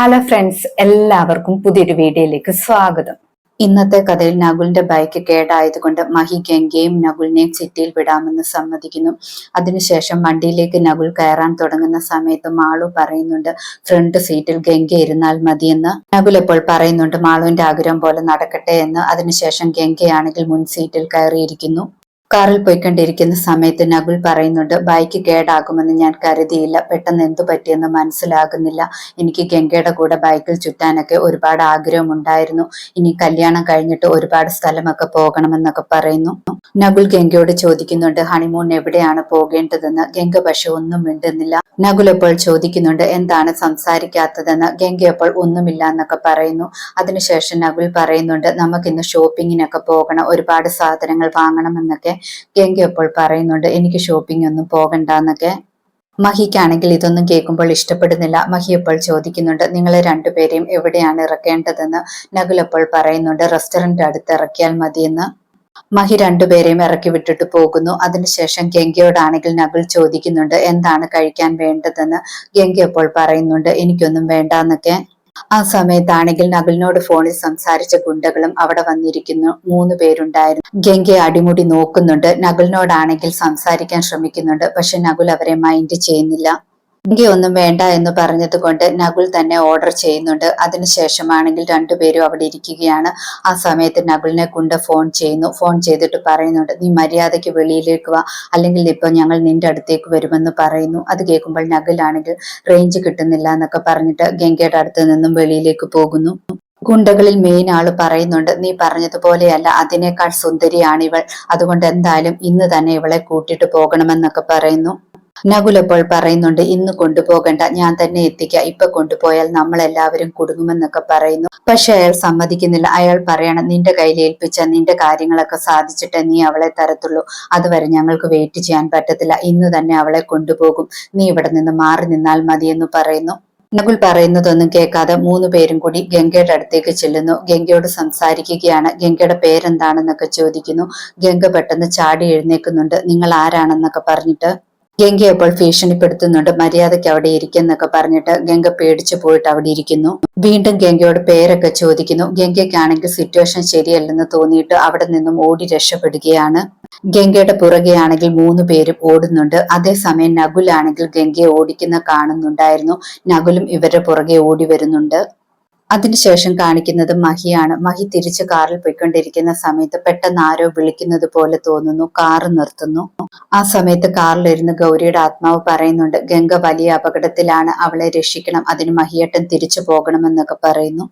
Hello friends എല്ലാവർക്കും പുതിയൊരു വീഡിയോയിലേക്ക് സ്വാഗതം. ഇന്നത്തെ കഥയിൽ നകുലിന്റെ ബൈക്ക് കേടായതുകൊണ്ട് മഹി ഗംഗയും നകുലിനെയും സിറ്റിയിൽ വിടാമെന്ന് സമ്മതിക്കുന്നു. അതിനുശേഷം വണ്ടിയിലേക്ക് നകുൽ കയറാൻ തുടങ്ങുന്ന സമയത്ത് മാളു പറയുന്നുണ്ട് ഫ്രണ്ട് സീറ്റിൽ ഗംഗ ഇരുന്നാൽ മതിയെന്ന്. നകുൽ എപ്പോൾ പറയുന്നുണ്ട് മാളുവിന്റെ ആഗ്രഹം പോലെ നടക്കട്ടെ എന്ന്. അതിനുശേഷം ഗംഗയാണെങ്കിൽ മുൻ സീറ്റിൽ കയറിയിരിക്കുന്നു. കാറിൽ പോയിക്കൊണ്ടിരിക്കുന്ന സമയത്ത് നകുൽ പറയുന്നുണ്ട് ബൈക്ക് കേടാകുമെന്ന് ഞാൻ കരുതിയില്ല. പെട്ടെന്ന് എന്തു പറ്റിയെന്ന് മനസ്സിലാകുന്നില്ല. എനിക്ക് ഗംഗയുടെ കൂടെ ബൈക്കിൽ ചുറ്റാനൊക്കെ ഒരുപാട് ആഗ്രഹമുണ്ടായിരുന്നു. ഇനി കല്യാണം കഴിഞ്ഞിട്ട് ഒരുപാട് സ്ഥലമൊക്കെ പോകണമെന്നൊക്കെ പറയുന്നു. നകുൽ ഗംഗയോട് ചോദിക്കുന്നുണ്ട് ഹണിമൂൺ എവിടെയാണ് പോകേണ്ടതെന്ന്? ഗംഗ പക്ഷെ ഒന്നും മിണ്ടുന്നില്ല. നകുൽ എപ്പോൾ ചോദിക്കുന്നുണ്ട് എന്താണ് സംസാരിക്കാത്തതെന്ന്? ഗംഗ എപ്പോൾ ഒന്നുമില്ല എന്നൊക്കെ പറയുന്നു. അതിനുശേഷം നകുൽ പറയുന്നുണ്ട് നമുക്കിന്ന് ഷോപ്പിങ്ങിനൊക്കെ പോകണം ഒരുപാട് സാധനങ്ങൾ വാങ്ങണമെന്നൊക്കെ ഗംഗ എപ്പോൾ പറയുന്നുണ്ട്. എനിക്ക് ഷോപ്പിംഗ് ഒന്നും പോകണ്ട എന്നൊക്കെ മഹിക്കാണെങ്കിൽ ഇതൊന്നും കേൾക്കുമ്പോൾ ഇഷ്ടപ്പെടുന്നില്ല. മഹിയപ്പോൾ ചോദിക്കുന്നുണ്ട് നിങ്ങളെ രണ്ടുപേരെയും എവിടെയാണ് ഇറക്കേണ്ടതെന്ന്? നകുലപ്പോൾ പറയുന്നുണ്ട് റെസ്റ്റോറന്റ് അടുത്ത് ഇറക്കിയാൽ മതിയെന്ന്. മഹി രണ്ടുപേരെയും ഇറക്കി വിട്ടിട്ട് പോകുന്നു. അതിനുശേഷം ഗംഗയോടാണെങ്കിൽ നകുൽ ചോദിക്കുന്നുണ്ട് എന്താണ് കഴിക്കാൻ വേണ്ടതെന്ന്? ഗംഗ അപ്പോൾ പറയുന്നുണ്ട് എനിക്കൊന്നും വേണ്ട എന്നൊക്കെ ആ സമയത്താണെങ്കിൽ നകുലിനോട് ഫോണിൽ സംസാരിച്ച ഗുണ്ടകളും അവിടെ വന്നിരിക്കുന്നു. മൂന്ന് പേരുണ്ടായിരുന്നു. ഗംഗയെ അടിമുടി നോക്കുന്നുണ്ട്. നകുലിനോടാണെങ്കിൽ സംസാരിക്കാൻ ശ്രമിക്കുന്നുണ്ട്. പക്ഷെ നകുൽ അവരെ മൈൻഡ് ചെയ്യുന്നില്ല. ഒന്നും വേണ്ട എന്ന് പറഞ്ഞത് കൊണ്ട് നകുൽ തന്നെ ഓർഡർ ചെയ്യുന്നുണ്ട്. അതിനുശേഷമാണെങ്കിൽ രണ്ടുപേരും അവിടെ ഇരിക്കുകയാണ്. ആ സമയത്ത് നകുലിനെ കൊണ്ട് ഫോൺ ചെയ്യുന്നു. ഫോൺ ചെയ്തിട്ട് പറയുന്നുണ്ട് നീ മര്യാദയ്ക്ക് വെളിയിലേക്ക് വാ. അല്ലെങ്കിൽ ഇപ്പൊ ഞങ്ങൾ നിന്റെ അടുത്തേക്ക് വരുമെന്ന് പറയുന്നു. അത് കേൾക്കുമ്പോൾ നകുലാണെങ്കിൽ റേഞ്ച് കിട്ടുന്നില്ല എന്നൊക്കെ പറഞ്ഞിട്ട് ഗംഗയുടെ അടുത്ത് നിന്നും വെളിയിലേക്ക് പോകുന്നു. ഗുണ്ടകളിൽ മെയിൻ ആൾ പറയുന്നുണ്ട് നീ പറഞ്ഞതുപോലെയല്ല. അതിനേക്കാൾ സുന്ദരിയാണ് ഇവൾ അതുകൊണ്ട് എന്തായാലും ഇന്ന് തന്നെ ഇവളെ കൂട്ടിയിട്ട് പോകണമെന്നൊക്കെ പറയുന്നു. നകുൽ അപ്പോൾ പറയുന്നുണ്ട് ഇന്ന് കൊണ്ടുപോകണ്ട. ഞാൻ തന്നെ എത്തിക്കാം. ഇപ്പൊ കൊണ്ടുപോയാൽ നമ്മൾ എല്ലാവരും കുടുങ്ങുമെന്നൊക്കെ പറയുന്നു. പക്ഷെ അയാൾ സമ്മതിക്കുന്നില്ല. അയാൾ പറയണം നിന്റെ കയ്യിൽ ഏൽപ്പിച്ച നിന്റെ കാര്യങ്ങളൊക്കെ സാധിച്ചിട്ട് നീ അവളെ തരത്തുള്ളൂ. അതുവരെ ഞങ്ങൾക്ക് വെയിറ്റ് ചെയ്യാൻ പറ്റത്തില്ല. ഇന്ന് തന്നെ അവളെ കൊണ്ടുപോകും. നീ ഇവിടെ നിന്ന് മാറി നിന്നാൽ മതിയെന്ന് പറയുന്നു. നകുൽ പറയുന്നതൊന്നും കേൾക്കാതെ മൂന്ന് പേരും കൂടി ഗംഗയുടെ അടുത്തേക്ക് ചെല്ലുന്നു. ഗംഗയോട് സംസാരിക്കുകയാണ്. ഗംഗയുടെ പേരെന്താണെന്നൊക്കെ ചോദിക്കുന്നു. ഗംഗ പെട്ടെന്ന് ചാടി എഴുന്നേക്കുന്നുണ്ട് നിങ്ങൾ ആരാണെന്നൊക്കെ പറഞ്ഞിട്ട് ഗംഗ അപ്പോൾ ഭീഷണിപ്പെടുത്തുന്നുണ്ട്. മര്യാദയ്ക്ക് അവിടെ ഇരിക്കുന്നൊക്കെ പറഞ്ഞിട്ട് ഗംഗ പേടിച്ചു പോയിട്ട് അവിടെ ഇരിക്കുന്നു. വീണ്ടും ഗംഗയോട് പേരൊക്കെ ചോദിക്കുന്നു. ഗംഗയ്ക്കാണെങ്കിൽ സിറ്റുവേഷൻ ശരിയല്ലെന്ന് തോന്നിയിട്ട് അവിടെ നിന്നും ഓടി രക്ഷപ്പെടുകയാണ്. ഗംഗയുടെ പുറകെയാണെങ്കിൽ മൂന്ന് പേരും ഓടുന്നുണ്ട്. അതേസമയം നകുലാണെങ്കിൽ ഗംഗയെ ഓടിക്കുന്ന കാണുന്നുണ്ടായിരുന്നു. നകുലും ഇവരുടെ പുറകെ ഓടി വരുന്നുണ്ട്. അതിനുശേഷം കാണിക്കുന്നത് മഹിയാണ്. മഹി തിരിച്ച് കാറിൽ പോയിക്കൊണ്ടിരിക്കുന്ന സമയത്ത് പെട്ടെന്ന് ആരോ വിളിക്കുന്നത് പോലെ തോന്നുന്നു. കാറ് നിർത്തുന്നു. ആ സമയത്ത് കാറിലിരുന്ന് ഗൗരിയുടെ ആത്മാവ് പറയുന്നുണ്ട് ഗംഗ വലിയ അപകടത്തിലാണ്. അവളെ രക്ഷിക്കണം. അതിന് മഹിയേട്ടൻ തിരിച്ചു പോകണമെന്നൊക്കെ പറയുന്നു.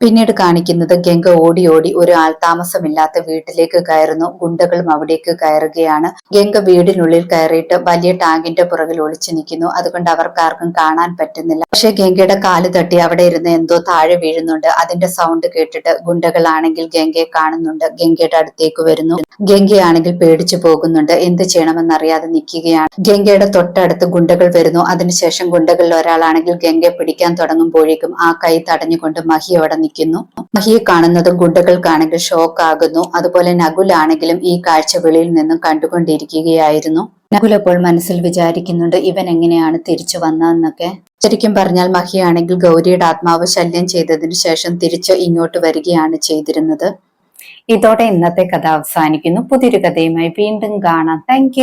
പിന്നീട് കാണിക്കുന്നത് ഗംഗ ഓടി ഓടി ഒരു ആൾ താമസമില്ലാത്ത വീട്ടിലേക്ക് കയറുന്നു. ഗുണ്ടകളും അവിടേക്ക് കയറുകയാണ്. ഗംഗ വീടിനുള്ളിൽ കയറിയിട്ട് വലിയ ടാങ്കിന്റെ പുറകിൽ ഒളിച്ചു നിൽക്കുന്നു. അതുകൊണ്ട് അവർക്കാർക്കും കാണാൻ പറ്റുന്നില്ല. പക്ഷെ ഗംഗയുടെ കാൽ തട്ടി അവിടെ ഇരുന്ന് എന്തോ താഴെ വീഴുന്നുണ്ട്. അതിന്റെ സൗണ്ട് കേട്ടിട്ട് ഗുണ്ടകളാണെങ്കിൽ ഗംഗയെ കാണുന്നുണ്ട്. ഗംഗയുടെ അടുത്തേക്ക് വരുന്നു. ഗംഗയാണെങ്കിൽ പേടിച്ചു പോകുന്നുണ്ട്. എന്ത് ചെയ്യണമെന്നറിയാതെ നിൽക്കുകയാണ്. ഗംഗയുടെ തൊട്ടടുത്ത് ഗുണ്ടകൾ വരുന്നു. അതിനുശേഷം ഗുണ്ടകളിൽ ഒരാളാണെങ്കിൽ ഗംഗയെ പിടിക്കാൻ തുടങ്ങുമ്പോഴേക്കും ആ കൈ തടഞ്ഞുകൊണ്ട് മഹി അവിടെ നിൽക്കുന്നു മഹിയെ കാണുന്നതും ഗുണ്ടകൾക്കാണെങ്കിൽ ഷോക്ക് ആകുന്നു അതുപോലെ നകുലാണെങ്കിലും ഈ കാഴ്ച വെളിയിൽ നിന്നും കണ്ടുകൊണ്ടിരിക്കുകയായിരുന്നു. നകുൽ അപ്പോൾ മനസ്സിൽ വിചാരിക്കുന്നുണ്ട് ഇവൻ എങ്ങനെയാണ് തിരിച്ചു വന്നതെന്നൊക്കെ. ശരിക്കും പറഞ്ഞാൽ മഹിയാണെങ്കിൽ ഗൗരിയുടെ ആത്മാവ് ശല്യം ചെയ്തതിനു ശേഷം തിരിച്ചു ഇങ്ങോട്ട് വരികയാണ് ചെയ്തിരുന്നത്. ഇതോടെ ഇന്നത്തെ കഥ അവസാനിക്കുന്നു. പുതിയൊരു കഥയുമായി വീണ്ടും കാണാം. താങ്ക്